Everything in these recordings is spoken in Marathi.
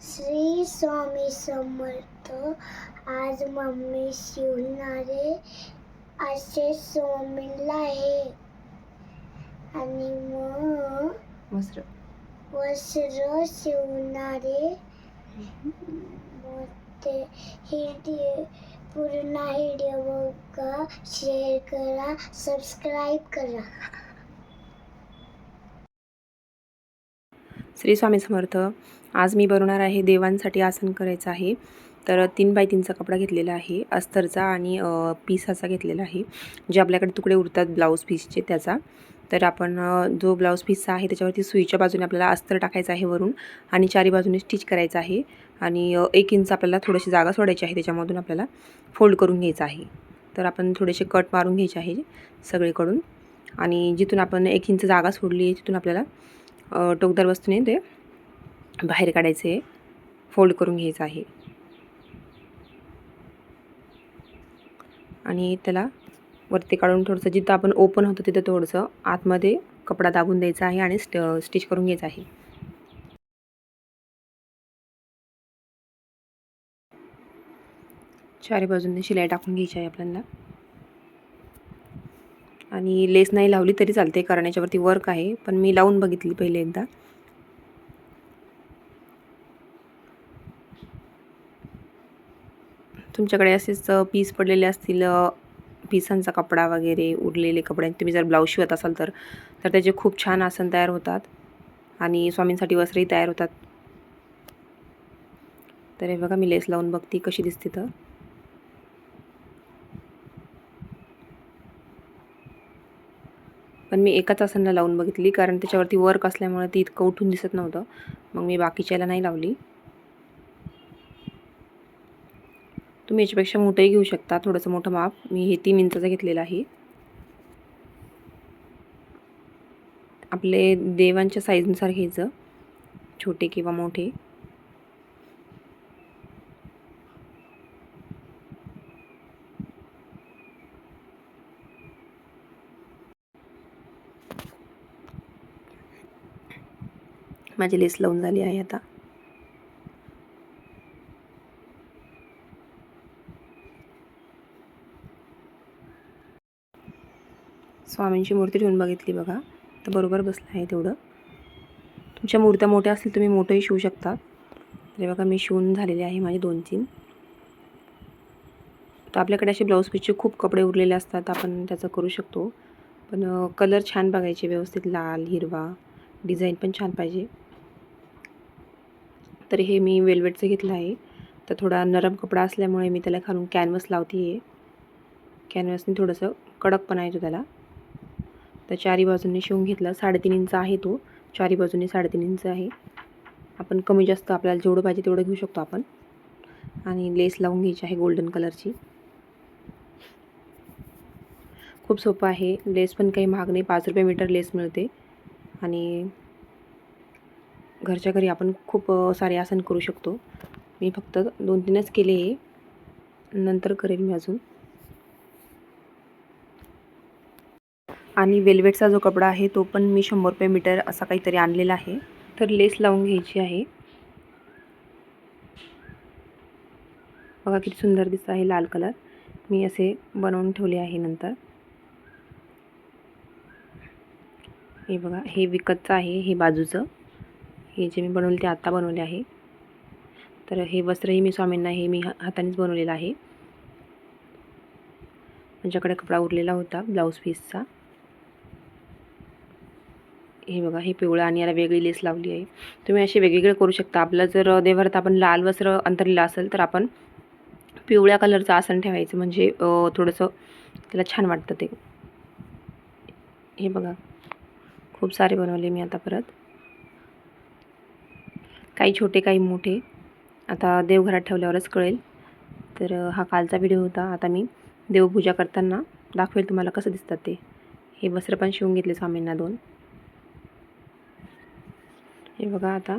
श्री स्वामी समर्थ. आज मम्मी शिवणारे असे सोमिनला आहे. आणि मग वस्त्र. वस्त्र शिवणारे. मग ते पूर्ण व्हिडिओ बघा शेअर करा सबस्क्राईब करा. श्री स्वामी समर्थ. आज मी बनवणार आहे देवांसाठी आसन करायचं आहे. तर तीन बाय तीनचा कपडा घेतलेला आहे अस्तरचा आणि पीसाचा घेतलेला आहे जे आपल्याकडे तुकडे उरतात ब्लाऊज पीसचे त्याचा. तर आपण जो ब्लाऊज पीसचा आहे त्याच्यावरती सुईच्या बाजूने आपल्याला अस्तर टाकायचं आहे वरून आणि चारी बाजूने स्टिच करायचं आहे. आणि एक इंच आपल्याला थोडीशी जागा सोडायची आहे त्याच्यामधून आपल्याला फोल्ड करून घ्यायचं आहे. तर आपण थोडेसे कट मारून घ्यायचे आहे सगळीकडून. आणि जिथून आपण एक इंच जागा सोडली आहे तिथून आपल्याला टोकदार वस्तूने ते. बाहेर काढायचे. फोल्ड करून घ्यायचं आहे. आणि त्याला वरती काढून थोडंसं जिथं आपण ओपन होतं तिथं थोडंसं आतमध्ये कपडा दाबून द्यायचा आहे आणि स्ट स्टिच करून घ्यायचं आहे. चारी बाजूंनी शिलाई टाकून घ्यायची आहे आपल्याला. आणि लेस नाही लावली तरी चालते कारण याच्यावरती वर्क आहे. पण मी लावून बघितली पहिले एकदा. तुमच्याकडे असेच पीस पडलेले असतील पिसांचा कपडा वगैरे उरलेले कपडे. तुम्ही जर ब्लाऊज शिवत असाल तर तर त्याचे खूप छान आसन तयार होतात. आणि स्वामींसाठी वस्त्रही तयार होतात. तर हे बघा मी लेस लावून बघते कशी दिसते तर. पण मी एकाच आसनला लावून बघितली कारण त्याच्यावरती वर्क असल्यामुळे ती इतकं उठून दिसत नव्हतं. मग मी बाकीच्याला नाही लावली. तुम्ही याच्यापेक्षा मोठंही घेऊ शकता थोडंसं मोठं माप. मी हे तीन इंचाचं घेतलेलं आहे. आपले देवांच्या साईजनुसार घ्यायचं छोटे किंवा मोठे माझी लेस लावून झाली आहे आता. स्वामींची मूर्ती ठेवून बघितली बघा. तर बरोबर बसलं आहे तेवढं. तुमच्या मूर्त्या मोठ्या असतील तुम्ही मोठंही शिवू शकता. तरी बघा मी शिवून झालेले आहे माझे दोन तीन. तर आपल्याकडे असे ब्लाऊज पीसचे खूप कपडे उरलेले असतात आपण त्याचं करू शकतो. पण कलर छान बघायचे व्यवस्थित. लाल हिरवा. डिझाईन पण छान पाहिजे. तर हे मी वेल्वेटचं घेतलं आहे. तर थोडा नरम कपडा असल्यामुळे मी त्याला खालून कॅनव्हस लावते आहे कॅनव्हसने थोडंसं कडकपणा येतो त्याला. तर चारी बाजूंनी शिवून घेतला. साडेतीन इंच आहे तो. चारी बाजूने साडेतीन इंच आहे. आपण कमी जास्त आपल्याला जेवढं पाहिजे तेवढं घेऊ शकतो आपण. आणि लेस लावून घ्यायची आहे गोल्डन कलरची खूप सोपं आहे. लेस पण काही महाग नाही. पाच रुपये मीटर लेस मिळते. आणि घरच्या घरी आपण खूप सारे आसन करू शकतो. मी फक्त दोन तीनच केले आहे. नंतर करेल मी अजून. आणि वेल्वेटचा जो कपडा आहे तो पण मी शंभर रुपये मीटर असा काहीतरी आणलेला आहे. तर लेस लावून घ्यायची आहे. बघा किती सुंदर दिसत आहे लाल कलर. मी असे बनवून ठेवले आहे नंतर. हे बघा हे विकतचं आहे हे बाजूचं. हे जे मी बनवले ते आत्ता बनवले आहे. तर हे वस्त्रही मी स्वामींना हे मी हा- हातानेच बनवलेलं आहे. माझ्याकडे कपडा उरलेला होता ब्लाऊज पीसचा. हे बघा हे पिवळं आणि याला वेगळी लेस लावली आहे. तुम्ही असे वेगवेगळे करू शकता. आपलं जर देवरात आपण लाल वस्त्र अंतरलेलं असेल तर आपण पिवळ्या कलरचं आसन ठेवायचं. म्हणजे थोडंसं त्याला छान वाटतं ते. हे बघा खूप सारे बनवले मी आता परत. काही छोटे काही मोठे. आता देवघरात ठेवल्यावरच कळेल. तर हा कालचा व्हिडिओ होता. आता मी देवपूजा करताना दाखवेल तुम्हाला कसं दिसतात ते. हे वस्त्र पण शिवून घेतले स्वामींना दोन. हे बघा आता.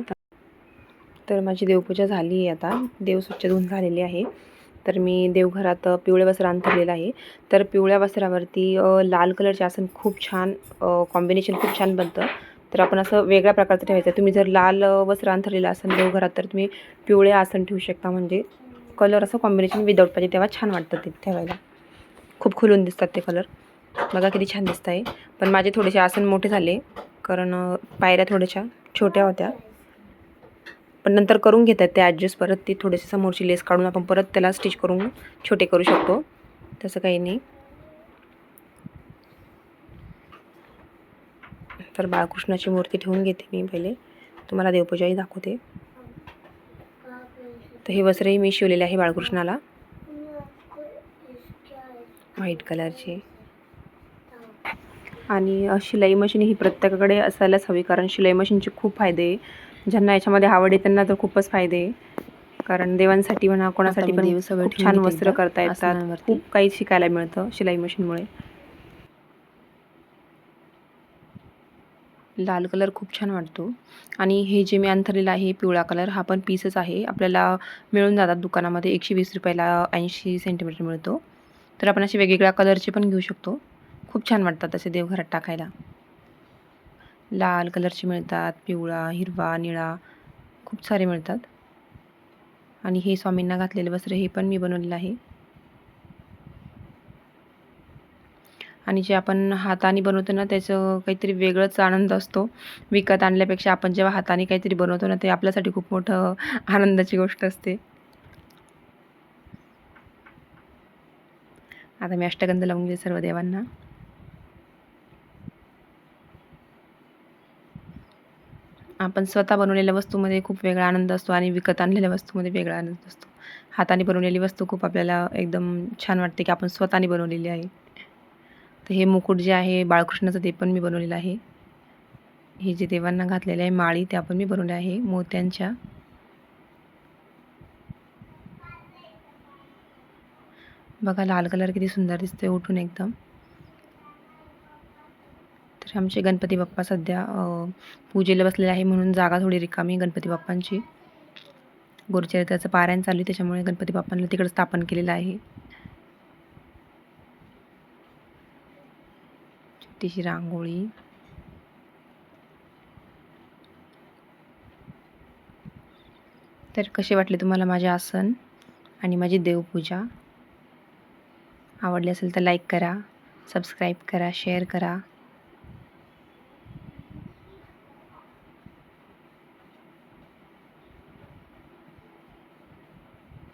तर माझी देवपूजा झाली आहे आता. देव स्वच्छ धुवून झालेली आहे. तर मी देवघरात पिवळ्या वस्त्र अंतरलेलं आहे. तर पिवळ्या वस्त्रावरती लाल कलरचे आसन खूप छान कॉम्बिनेशन खूप छान बनतं. तर आपण असं वेगळ्या प्रकारचं ठेवायचं. तुम्ही जर लाल वस्त्र अंथरलेलं असेल देवघरात तर तुम्ही पिवळे आसन ठेवू शकता. म्हणजे कलर असं कॉम्बिनेशन विदाऊट पाहिजे तेव्हा छान वाटतं ते ठेवायला. खूप खुलून दिसतात ते कलर बघा किती छान दिसत आहे पण माझे थोडेसे आसन मोठे झाले कारण पायऱ्या थोड्याशा छोट्या होत्या. पण नंतर करून घेतात ते ॲडजस्ट परत. ती थोडेसे समोरची लेस काढून आपण परत त्याला स्टिच करून छोटे करू शकतो. तसं काही नाही. तर बाळकृष्णाची मूर्ती ठेवून घेते मी पहिले. तुम्हाला देवपूजाही दाखवते. तर हे वस्त्रही मी शिवलेले आहे बाळकृष्णाला. व्हाईट कलरचे आणि शिलाई मशीन ही प्रत्येकाकडे असायलाच हवी कारण शिलाई मशीनचे खूप फायदे आहे. ज्यांना याच्यामध्ये आवड आहे त्यांना तर खूपच फायदे आहे. कारण देवांसाठी म्हणा कोणासाठी पण छान वस्त्र करता येतात. खूप काही शिकायला मिळतं शिलाई मशीनमुळे लाल कलर खूप छान वाटतो. आणि हे जे मी अंथरलेलं आहे पिवळा कलर हा पण पीसच आहे. आपल्याला मिळून जातात दुकानामध्ये. एकशे वीस रुपयाला ऐंशी सेंटीमीटर मिळतो. तर आपण असे वेगवेगळ्या कलरचे पण घेऊ शकतो. खूप छान वाटतात तसे देवघरात टाकायला. लाल कलरचे मिळतात पिवळा हिरवा निळा. खूप सारे मिळतात. आणि हे स्वामींना घातलेले वस्त्र हे पण मी बनवलेलं आहे. आणि जे आपण हाताने बनवतो ना त्याचं काहीतरी वेगळंच आनंद असतो. विकत आणल्यापेक्षा आपण जेव्हा हाताने काहीतरी बनवतो ना ते आपल्यासाठी खूप मोठं आनंदाची गोष्ट असते. आता मी अष्टगंध लावून गेले सर्व देवांना. आपण स्वतः बनवलेल्या वस्तूमध्ये खूप वेगळा आनंद असतो आणि विकत आणलेल्या वस्तूमध्ये वेगळा आनंद असतो. हाताने बनवलेली वस्तू खूप आपल्याला एकदम छान वाटते की आपण स्वतःने बनवलेली आहे. तर हे मुकुट जे आहे बाळकृष्णाचं ते पण मी बनवलेलं आहे. हे जे देवांना घातलेले आहे माळी त्या पण मी बनवल्या आहे मोत्यांच्या. बघा लाल कलर किती सुंदर दिसतोय उठून एकदम. तर आमचे गणपती बाप्पा सध्या पूजेला बसलेले आहे म्हणून जागा थोडी रिकामी गणपती बाप्पांची. गुरुचरित्राचं पारायण चालू आहे त्याच्यामुळे गणपती बाप्पांना तिकडं स्थापन केलेलं आहे. छोटीशी रांगोळी. तर कसे वाटले तुम्हाला माझे आसन आणि माझी देवपूजा? आवडली असेल तर लाईक करा सबस्क्राईब करा शेअर करा.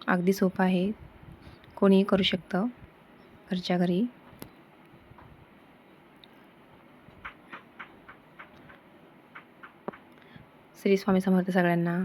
अगदी सोपं आहे. कोणीही करू शकतं घरच्या घरी. श्री स्वामी समर्थ सगळ्यांना.